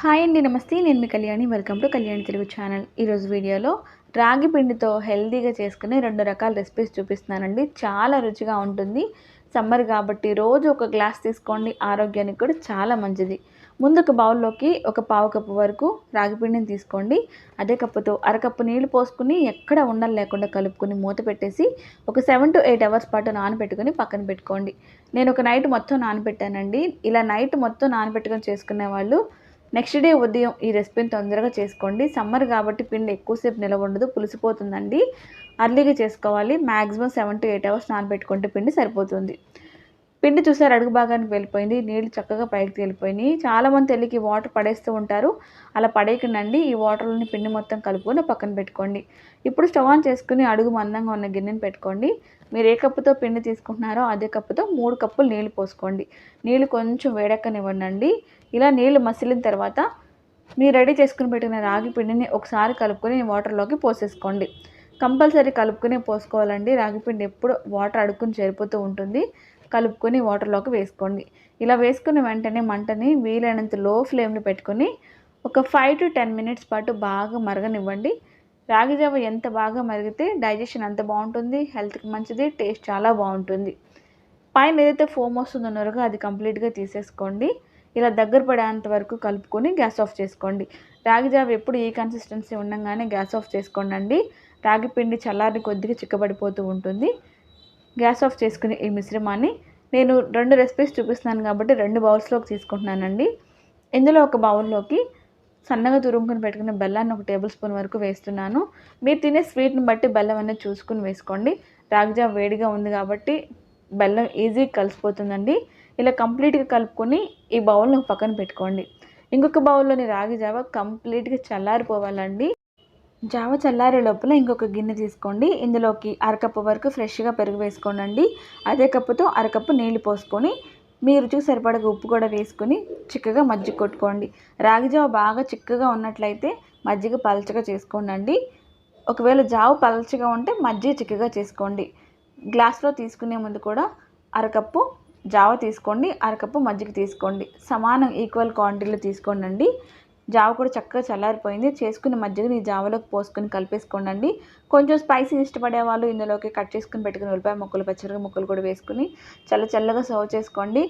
Hi అండి నమస్తే. నేను మీ Kalyani. Welcome to Kalyani Telugu channel. ఈరోజు వీడియోలో రాగి పిండితో హెల్దీగా చేసుకునే రెండు రకాల రెసిపీస్ చూపిస్తున్నానండి. చాలా రుచిగా ఉంటుంది. సమ్మర్ కాబట్టి రోజు ఒక గ్లాస్ తీసుకోండి. ఆరోగ్యానికి కూడా చాలా మంచిది. ముందు ఒక బౌల్లోకి ఒక పావు కప్పు వరకు రాగిపిండిని తీసుకోండి. అదే కప్పుతో అరకప్పు నీళ్ళు పోసుకుని ఎక్కడ ఉండలు లేకుండా కలుపుకొని మూత పెట్టేసి ఒక సెవెన్ టు ఎయిట్ అవర్స్ పాటు నానబెట్టుకుని పక్కన పెట్టుకోండి. నేను ఒక నైట్ మొత్తం నానబెట్టానండి. ఇలా నైట్ మొత్తం నానబెట్టుకొని చేసుకునే వాళ్ళు నెక్స్ట్ డే ఉదయం ఈ రెసిపీని తొందరగా చేసుకోండి. సమ్మర్ కాబట్టి పిండి ఎక్కువసేపు నిలవ ఉండదు పులిసిపోతుందండి. అర్లీగా చేసుకోవాలి. Maximum seven to eight hours నానబెట్టుకుంటే పిండి సరిపోతుంది. పిండి చూసారు అడుగు భాగానికి వెళ్ళిపోయింది నీళ్ళు చక్కగా పైకి తేలిపోయినాయి. చాలామంది తెలియకి వాటర్ పడేస్తూ ఉంటారు. అలా పడేయకండి ఈ వాటర్లోని పిండి మొత్తం కలుపుకొని పక్కన పెట్టుకోండి. ఇప్పుడు స్టవ్ ఆన్ చేసుకుని అడుగు మందంగా ఉన్న గిన్నెని పెట్టుకోండి. మీరు ఏ కప్పుతో పిండి తీసుకుంటున్నారో అదే కప్పుతో మూడు కప్పులు నీళ్ళు పోసుకోండి. నీళ్ళు కొంచెం వేడెక్కనివ్వండి ఇలా నీళ్ళు మసిలిన తర్వాత మీరు రెడీ చేసుకుని పెట్టిన రాగి పిండిని ఒకసారి కలుపుకొని వాటర్లోకి పోసేసుకోండి. కంపల్సరీ కలుపుకొని పోసుకోవాలండి. రాగి పిండి ఎప్పుడు వాటర్ అడుక్కుని చేరిపోతూ ఉంటుంది. కలుపుకొని వాటర్లోకి వేసుకోండి. ఇలా వేసుకున్న వెంటనే మంటని వీలైనంత లో ఫ్లేమ్లో పెట్టుకొని ఒక ఫైవ్ టు టెన్ మినిట్స్ పాటు బాగా మరగనివ్వండి. రాగి జావ ఎంత బాగా మరిగితే డైజెషన్ అంత బాగుంటుంది హెల్త్కి మంచిది టేస్ట్ చాలా బాగుంటుంది. పైన ఏదైతే ఫోమ్ వస్తుందన్నారో అది కంప్లీట్గా తీసేసుకోండి. ఇలా దగ్గర పడేంత వరకు కలుపుకొని గ్యాస్ ఆఫ్ చేసుకోండి. రాగి జావ ఎప్పుడు ఈ కన్సిస్టెన్సీ ఉండగానే గ్యాస్ ఆఫ్ చేసుకోండి రాగి పిండి చల్లారి కొద్దిగా చిక్కబడిపోతూ ఉంటుంది. గ్యాస్ ఆఫ్ చేసుకుని ఈ మిశ్రమాన్ని నేను రెండు రెసిపీస్ చూపిస్తున్నాను కాబట్టి రెండు బౌల్స్లోకి తీసుకుంటున్నానండి. ఇందులో ఒక బౌల్లోకి సన్నగా తురుముకుని పెట్టుకున్న బెల్లాన్ని ఒక టేబుల్ స్పూన్ వరకు వేస్తున్నాను. మీరు తినే స్వీట్ని బట్టి బెల్లం అనేది చూసుకుని వేసుకోండి. రాగిజావ వేడిగా ఉంది కాబట్టి బెల్లం ఈజీగా కలిసిపోతుందండి. ఇలా కంప్లీట్గా కలుపుకొని ఈ బౌల్ని పక్కన పెట్టుకోండి. ఇంకొక బౌల్లోని రాగి జావ కంప్లీట్గా చల్లారిపోవాలండి. జావ చల్లారే లోపల ఇంకొక గిన్నె తీసుకోండి. ఇందులోకి అరకప్పు వరకు ఫ్రెష్గా పెరుగు వేసుకోనండి. అదే కప్పుతో అరకప్పు నీళ్ళు పోసుకొని మీ రుచికి సరిపడగా ఉప్పు కూడా వేసుకొని చిక్కగా మజ్జిగ కొట్టుకోండి. రాగి జావ బాగా చిక్కగా ఉన్నట్లయితే మజ్జిగ పలచగా చేసుకోనండి. ఒకవేళ జావ పలచగా ఉంటే మజ్జిగ చిక్కగా చేసుకోండి. గ్లాస్లో తీసుకునే ముందు కూడా అరకప్పు జావ తీసుకోండి. అరకప్పు మజ్జిగ తీసుకోండి. సమానం ఈక్వల్ క్వాంటిటీలో తీసుకోండి జావ కూడా చక్కగా చల్లారిపోయింది. చేసుకున్న మజ్జిగని ఈ జావలోకి పోసుకొని కలిపేసుకోండి కొంచెం స్పైసీ ఇష్టపడే వాళ్ళు ఇందులోకి కట్ చేసుకుని పెట్టుకుని ఉల్లిపాయ ముక్కలు పచ్చడిగా ముక్కలు కూడా వేసుకుని చల్ల చల్లగా సర్వ్ చేసుకోండి.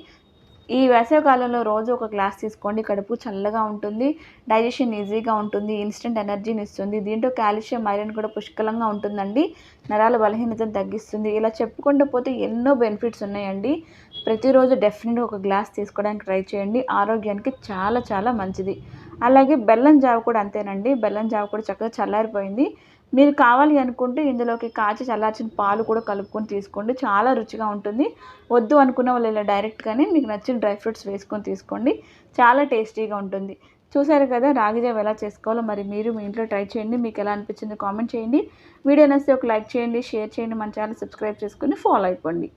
ఈ వేసవికాలంలో రోజు ఒక గ్లాస్ తీసుకోండి. కడుపు చల్లగా ఉంటుంది. డైజెషన్ ఈజీగా ఉంటుంది. ఇన్స్టెంట్ ఎనర్జీని ఇస్తుంది. దీంట్లో కాల్షియం ఐరన్ కూడా పుష్కలంగా ఉంటుందండి. నరాల బలహీనతను తగ్గిస్తుంది. ఇలా చెప్పుకుంటూ పోతే ఎన్నో బెనిఫిట్స్ ఉన్నాయండి. ప్రతిరోజు డెఫినెట్గా ఒక గ్లాస్ తీసుకోవడానికి ట్రై చేయండి. ఆరోగ్యానికి చాలా చాలా మంచిది. అలాగే బెల్లం జావ కూడా అంతేనండి. బెల్లం జావ కూడా చక్కగా చల్లారిపోయింది. మీరు కావాలి అనుకుంటే ఇందులోకి కాచి చల్లార్చిన పాలు కూడా కలుపుకొని తీసుకోండి. చాలా రుచిగా ఉంటుంది. వద్దు అనుకున్న వాళ్ళు ఇలా డైరెక్ట్గానే మీకు నచ్చిన డ్రై ఫ్రూట్స్ వేసుకొని తీసుకోండి. చాలా టేస్టీగా ఉంటుంది. చూసారు కదా రాగి జావ ఎలా చేసుకోవాలో మరి మీరు మీ ఇంట్లో ట్రై చేయండి. మీకు ఎలా అనిపించిందో కామెంట్ చేయండి. వీడియో నచ్చితే ఒక లైక్ చేయండి షేర్ చేయండి. మన ఛానల్ సబ్స్క్రైబ్ చేసుకుని ఫాలో అయిపోండి.